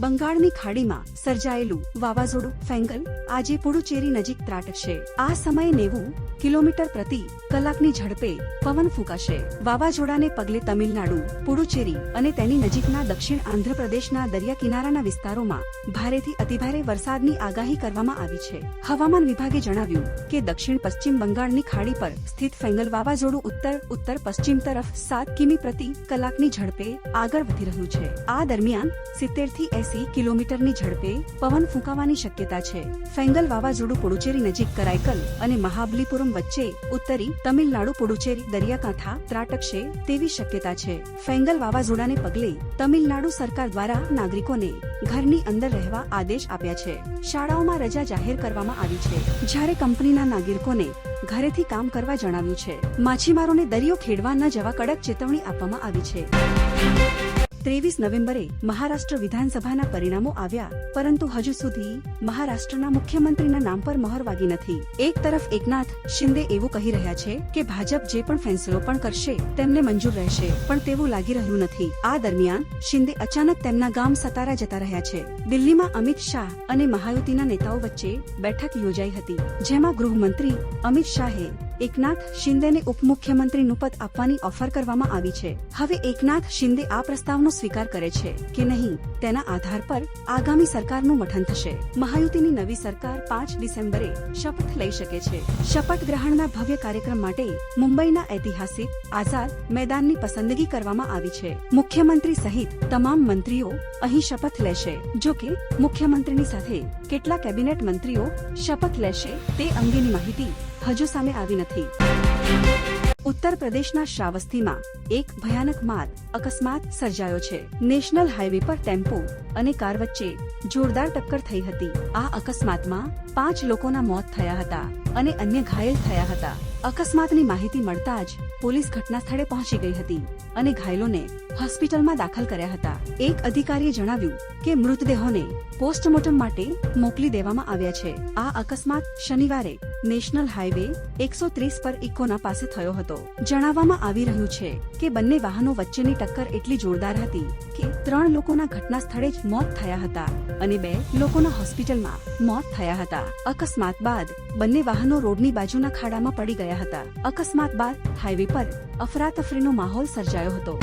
બંગાળની ખાડીમાં સર્જાયેલું વાવાઝોડું ફેંગલ આજે પુડુચેરી નજીક ત્રાટકશે. આ સમયે નેવું કિલોમીટર પ્રતિ કલાકની ઝડપે પવન ફૂંકાશે. વાવાઝોડાને પગલે તમિલનાડુ, પુડુચેરી અને તેની નજીકના દક્ષિણ આંધ્રપ્રદેશના દરિયા કિનારાના વિસ્તારોમાં ભારેથી અતિભારે વરસાદની આગાહી કરવામાં આવી છે. હવામાન વિભાગે જણાવ્યું કે દક્ષિણ પશ્ચિમ બંગાળની ખાડી પર સ્થિત ફેંગલ વાવાઝોડું ઉત્તર ઉત્તર પશ્ચિમ તરફ સાત કિમી પ્રતિ કલાકની ઝડપે આગળ વધી રહ્યું છે. આ દરમિયાન સિત્તેરથી એસી કિલોમીટરની ઝડપે પવન ફૂંકાવાની શક્યતા છે. ફેંગલ વાવાઝોડું પુડુચેરી નજીક કરાઈકલ અને મહાબલીપુરમ વચ્ચે ઉત્તરી તમિલનાડુ પુડુચેરી દરિયાકાંઠા ત્રાટકશે તેવી શક્યતા છે. ફેંગલ વાવાઝોડાને પગલે તમિલનાડુ સરકાર દ્વારા નાગરિકોને ઘરની અંદર રહેવા આદેશ આપ્યા છે. શાળાઓમાં રજા જાહેર કરવામાં આવી છે. જ્યારે કંપનીના નાગરિકોને ઘરેથી કામ કરવા જણાવ્યું છે. માછીમારોને દરિયો ખેડવા ન જવા કડક ચેતવણી આપવામાં આવી છે. ત્રેવીસ નવેમ્બરે મહારાષ્ટ્ર વિધાનસભાના પરિણામો આવ્યા, પરંતુ હજુ સુધી મહારાષ્ટ્રના મુખ્યમંત્રીના નામ પર મહોર વાગી નથી. એક તરફ એકનાથ શિંદે એવું કહી રહ્યા છે કે ભાજપ જે પણ ફેંસલો પણ કરશે, તેમને મંજૂર રહેશે, પણ તેવું લાગી રહ્યું નથી. આ દરમિયાન શિંદે અચાનક તેમના ગામ સતારા જતા રહ્યા છે. દિલ્હીમાં અમિત શાહ અને મહાયુતિના નેતાઓ વચ્ચે બેઠક યોજાઈ હતી, જેમાં ગૃહમંત્રી અમિત શાહે એકનાથ શિંદેને ઉપમુખ્યમંત્રીનું પદ આપવાની ઓફર કરવામાં આવી છે. હવે એકનાથ શિંદે આ પ્રસ્તાવનો સ્વીકાર કરે છે કે નહીં, તેના આધાર પર આગામી સરકારનું મઠન થશે. મહાયુતિની નવી સરકાર પાંચ ડિસેમ્બરે શપથ લઈ શકે છે. શપથ ગ્રહણના ભવ્ય કાર્યક્રમ માટે મુંબઈના ઐતિહાસિક આઝાદ મેદાનની પસંદગી કરવામાં આવી છે. મુખ્યમંત્રી સહિત તમામ મંત્રીઓ અહીં શપથ લેશે. જો કે, મુખ્યમંત્રીની સાથે કેટલા કેબિનેટ મંત્રીઓ શપથ લેશે તે અંગેની માહિતી હજુ સામે આવી નથી. ઉત્તર પ્રદેશના શ્રાવસ્તીમાં એક ભયાનક માર્ગ અકસ્માત સર્જાયો છે. નેશનલ હાઈવે પર ટેમ્પો અને કાર વચ્ચે જોરદાર ટક્કર થઈ હતી. આ અકસ્માતમાં પાંચ લોકોના મોત થયા હતા અને અન્ય ઘાયલ થયા હતા. અકસ્માતની માહિતી મળતા જ પોલીસ ઘટના સ્થળે પહોંચી ગઈ હતી અને ઘાયલોને હોસ્પિટલમાં દાખલ કર્યા હતા. એક અધિકારીએ જણાવ્યું કે મૃતદેહોને પોસ્ટમોર્ટમ માટે મોકલી દેવામાં આવ્યા છે. આ અકસ્માત શનિવારે નેશનલ હાઈવે એકસો ત્રીસ પર ઇકોના પાસે થયો હતો. જણાવવામાં આવી રહ્યું છે કે બંને વાહનો વચ્ચેની ટક્કર એટલી જોરદાર હતી કે ત્રણ લોકોના ઘટના સ્થળે જ મોત થયા હતા અને બે લોકોના હોસ્પિટલમાં મોત થયા હતા. અકસ્માત બાદ બંને વાહનો રોડની બાજુના ખાડામાં પડી ગયા હતા. અકસ્માત બાદ હાઈવે પર અફરાતફરીનો માહોલ સર્જાયો હતો.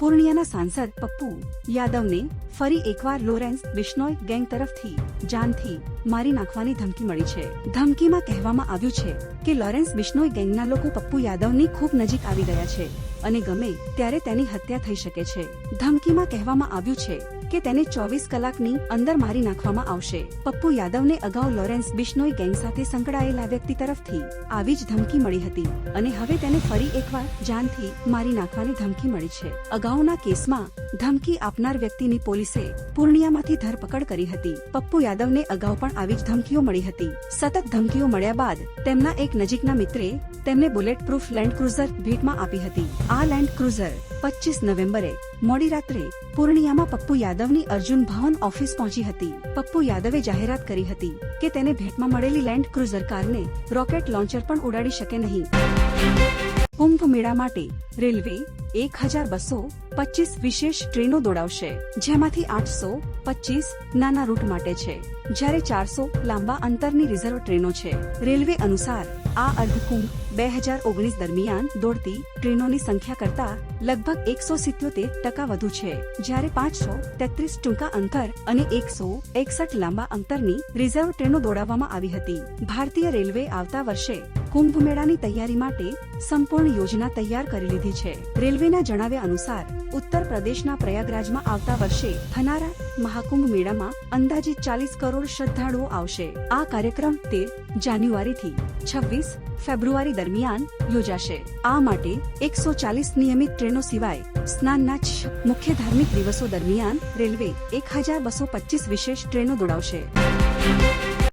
પૂર્ણિયાના સાંસદ પપ્પુ યાદવને ફરી એકવાર લોરેન્સ બિશ્નોય ગેંગ તરફથી જાનથી મારી નાખવાની ધમકી મળી છે. ધમકીમાં કહેવામાં આવ્યું છે કે લોરેન્સ બિશ્નોય ગેંગના લોકો પપ્પુ યાદવની ખૂબ નજીક આવી ગયા છે અને ગમે ત્યારે તેની હત્યા થઈ શકે છે. ધમકીમાં કહેવામાં આવ્યું છે કે તેને ચોવીસ કલાકની અંદર મારી નાખવામાં આવશે. પપ્પુ યાદવને અગાઉ લોરેન્સ બિશ્નોઈ ગેંગ સાથે સંકળાયેલા વ્યક્તિ તરફથી આવી જ ધમકી મળી હતી અને હવે તેને ફરી એકવાર જાનથી મારી નાખવાની ધમકી મળી છે. અગાઉના કેસમાં ધમકી આપનાર વ્યક્તિની પોલીસે પૂર્ણિયામાંથી ધરપકડ કરી હતી. પપ્પુ યાદવને અગાઉ પણ આવી જ ધમકીઓ મળી હતી. સતત ધમકીઓ મળ્યા બાદ તેમના એક નજીકના મિત્રે તેમને બુલેટ પ્રૂફ લેન્ડ ક્રુઝર ભેટમાં આપી હતી. આ લેન્ડ ક્રુઝર પચીસ નવેમ્બરે મોડી રાત્રે પૂર્ણિયામાં પપ્પુ યાદવની અર્જુન ભવન ઓફિસ પહોંચી હતી. પપ્પુ યાદવે જાહેરાત કરી હતી કે તેને ભેટમાં મળેલી લેન્ડ ક્રુઝર કારને રોકેટ લોન્ચર પણ ઉડાડી શકે નહીં. કુંભ મેળા માટે રેલવે એક હજાર બસો પચીસ વિશેષ ટ્રેનો દોડાવશે, જેમાંથી આઠસો પચીસ નાના રૂટ માટે છે. જ્યારે ચારસો લાંબા અંતરની રિઝર્વ ટ્રેનો છે. રેલવે અનુસાર આ અર્ધકુંભ બે હજાર ઓગણીસ દરમિયાન દોડતી ટ્રેનોની સંખ્યા કરતા લગભગ એકસો સિત્યોતેર ટકા વધુ છે. જ્યારે પાંચસો તેત્રીસ ટૂંકા અંતર અને એકસો એકસઠ લાંબા અંતરની રિઝર્વ ટ્રેનો દોડાવવામાં આવી હતી. ભારતીય રેલવે આવતા વર્ષે કુંભ મેળાની તૈયારી માટે સંપૂર્ણ યોજના તૈયાર કરી લીધી છે. રેલવેના જણાવ્યા અનુસાર, ઉત્તર પ્રદેશના પ્રયાગરાજમાં આવતા વર્ષે થનારા મહાકુંભ મેળામાં અંદાજિત ચાલીસ કરોડ શ્રદ્ધાળુઓ આવશે. આ કાર્યક્રમ તેર જાન્યુઆરીથી છવ્વીસ ફેબ્રુઆરી દરમિયાન યોજાશે. આ માટે એકસો ચાલીસ નિયમિત ટ્રેનો સિવાય સ્નાનના મુખ્ય ધાર્મિક દિવસો દરમિયાન રેલવે એક હજાર બસો પચીસ વિશેષ ટ્રેનો દોડાવશે.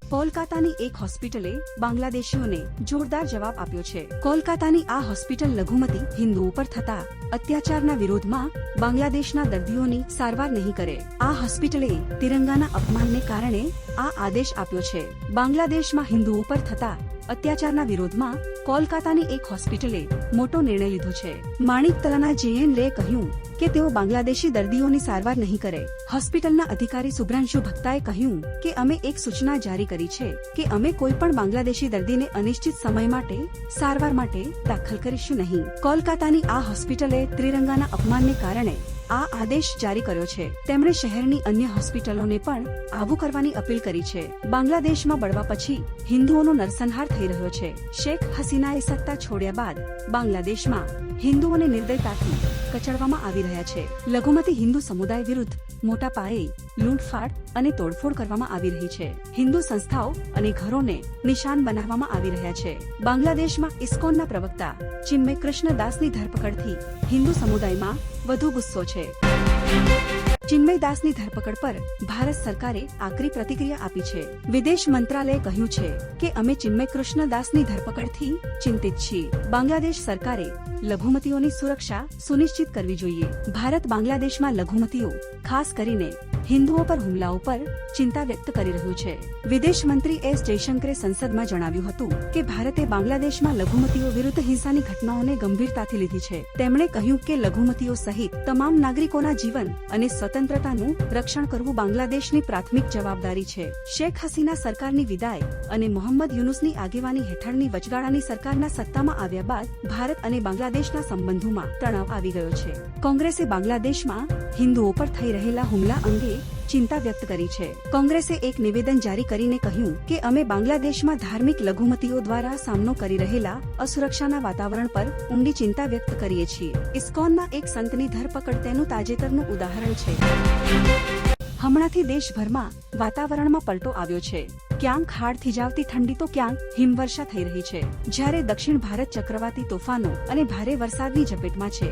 કોલકાતાની એક હોસ્પિટલે બાંગ્લાદેશીઓને જોરદાર જવાબ આપ્યો છે. કોલકાતાની આ હોસ્પિટલ લઘુમતી હિન્દુઓ પર થતા અત્યાચારના વિરોધમાં બાંગ્લાદેશના દર્દીઓની સારવાર નહીં કરે. આ હોસ્પિટલે તિરંગાના અપમાનને કારણે આ આદેશ આપ્યો છે. બાંગ્લાદેશમાં હિન્દુઓ પર થતા અત્યાચારના વિરોધમાં કોલકાતાની એક હોસ્પિટલે મોટો નિર્ણય લીધો છે. માણિક તલાના જેએન લે કહ્યું કે તેઓ બાંગ્લાદેશી દર્દીઓની સારવાર નહીં કરે. હોસ્પિટલના અધિકારી સુભ્રાંશુ ભક્તાએ કહ્યું કે અમે એક સૂચના જારી કરી છે કે અમે કોઈ પણ બાંગ્લાદેશી દર્દીને અનિશ્ચિત સમય માટે, સારવાર માટે દાખલ કરીશું નહીં. કોલકાતાની આ હોસ્પિટલે ત્રિરંગાના અપમાનને કારણે આ આદેશ જારી કર્યો છે. તેમણે શહેરની અન્ય હોસ્પિટલોને પણ આવું કરવાની અપીલ કરી છે. બાંગ્લાદેશમાં બળવા પછી હિન્દુઓનો નરસંહાર થઈ રહ્યો છે. શેખ હસીનાએ સત્તા છોડ્યા બાદ બાંગ્લાદેશમાં હિન્દુઓને નિર્દયતાથી કચડવામાં આવી રહ્યા છે. લઘુમતી હિન્દુ સમુદાય વિરુદ્ધ મોટા પાયે લૂંટફાટ અને તોડફોડ કરવામાં આવી રહી છે. હિન્દુ સંસ્થાઓ અને ઘરોને નિશાન બનાવવામાં આવી રહ્યા છે. બાંગ્લાદેશમાં ઇસ્કોનના પ્રવક્તા ચિન્મય કૃષ્ણદાસની ધરપકડથી હિન્દુ સમુદાયમાં વધુ ગુસ્સો છે. ચિન્મય દાસની ધરપકડ પર ભારત સરકારે આકરી પ્રતિક્રિયા આપી છે. વિદેશ મંત્રાલયે કહ્યું છે કે અમે ચિન્મય કૃષ્ણ દાસની ધરપકડથી ચિંતિત છીએ. બાંગ્લાદેશ સરકારે લઘુમતીઓની સુરક્ષા સુનિશ્ચિત કરવી જોઈએ. ભારત બાંગ્લાદેશમાં લઘુમતીઓ, ખાસ કરીને હિન્દુઓ પર હુમલાઓ પર ચિંતા વ્યક્ત કરી રહ્યું છે. વિદેશ મંત્રી એસ જયશંકરે સંસદમાં જણાવ્યું હતું કે ભારતે બાંગ્લાદેશમાં લઘુમતીઓ વિરુદ્ધ હિંસાની ઘટનાઓને ગંભીરતાથી લીધી છે. તેમણે કહ્યું કે લઘુમતીઓ સહિત તમામ નાગરિકોના જીવન અને સ્વતંત્રતાનું રક્ષણ કરવું બાંગ્લાદેશની પ્રાથમિક જવાબદારી છે. શેખ હસીના સરકારની વિદાય અને મોહમ્મદ યુનુસની આગેવાની હેઠળની વચગાળાની સરકારના સત્તામાં આવ્યા બાદ ભારત અને બાંગ્લાદેશના સંબંધોમાં તણાવ આવી ગયો છે. કોંગ્રેસે બાંગ્લાદેશમાં હિન્દુઓ પર થઈ રહેલા હુમલા અંગે ચિંતા વ્યક્ત કરી છે. કોંગ્રેસે એક નિવેદન જારી કરીને કહ્યું કે અમે બાંગ્લાદેશમાં ધાર્મિક લઘુમતીઓ દ્વારા સામનો કરી રહેલા અસુરક્ષાના વાતાવરણ પર ઊંડી ચિંતા વ્યક્ત કરીએ છીએ. ઇસ્કોનના એક સંતની ધરપકડ તેનું તાજેતરનું ઉદાહરણ છે. હમણાંથી દેશભરમાં વાતાવરણમાં પલટો આવ્યો છે. ક્યાંક હાડ થીજાવતી ઠંડી તો ક્યાંક હિમવર્ષા થઈ રહી છે. જ્યારે દક્ષિણ ભારત ચક્રવાતી તોફાનો અને ભારે વરસાદની ઝપેટમાં છે,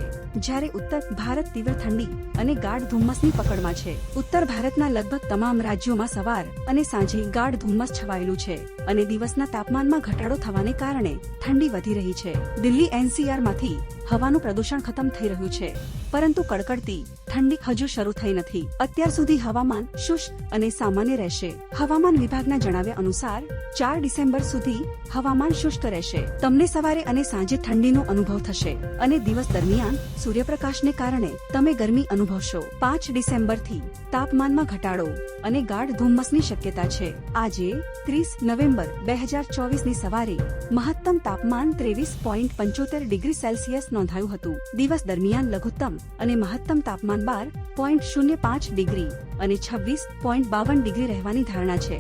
જ્યારે ઉત્તર ભારત તીવ્ર ઠંડી અને ગાઢ ધુમ્મસની પકડમાં છે. ઉત્તર ભારતના લગભગ તમામ રાજ્યોમાં સવાર અને સાંજે ગાઢ ધુમ્મસ છવાયેલું છે અને દિવસના તાપમાનમાં ઘટાડો થવાને કારણે ઠંડી વધી રહી છે. દિલ્હી એનસીઆરમાંથી હવાનું પ્રદૂષણ ખતમ થઈ રહ્યું છે. પરંતુ કડકડતી ઠંડી હજુ શરૂ થઈ નથી. અત્યાર સુધી હવામાન શુષ્ક અને સામાન્ય રહેશે. હવામાન વિભાગના જણાવ્યા અનુસાર, ચાર ડિસેમ્બર સુધી હવામાન શુષ્ક રહેશે. તમને સવારે અને સાંજે ઠંડીનો અનુભવ થશે અને દિવસ દરમિયાન સૂર્યપ્રકાશને કારણે તમે ગરમી અનુભવશો. પાંચ ડિસેમ્બરથી તાપમાનમાં ઘટાડો અને ગાઢ ધુમ્મસની શક્યતા છે. આજે, ત્રીસ નવેમ્બર બે હજાર ચોવીસની સવારે મહત્તમ તાપમાન ત્રેવીસ પોઈન્ટ પંચોતેર ડિગ્રી સેલ્સિયસ નોંધાયું હતું. દિવસ દરમિયાન લઘુત્તમ અને મહત્તમ તાપમાન બાર પોઈન્ટ શૂન્ય પાંચ ડિગ્રી અને છવ્વીસ પોઈન્ટ બાવન ડિગ્રી રહેવાની ધારણા છે.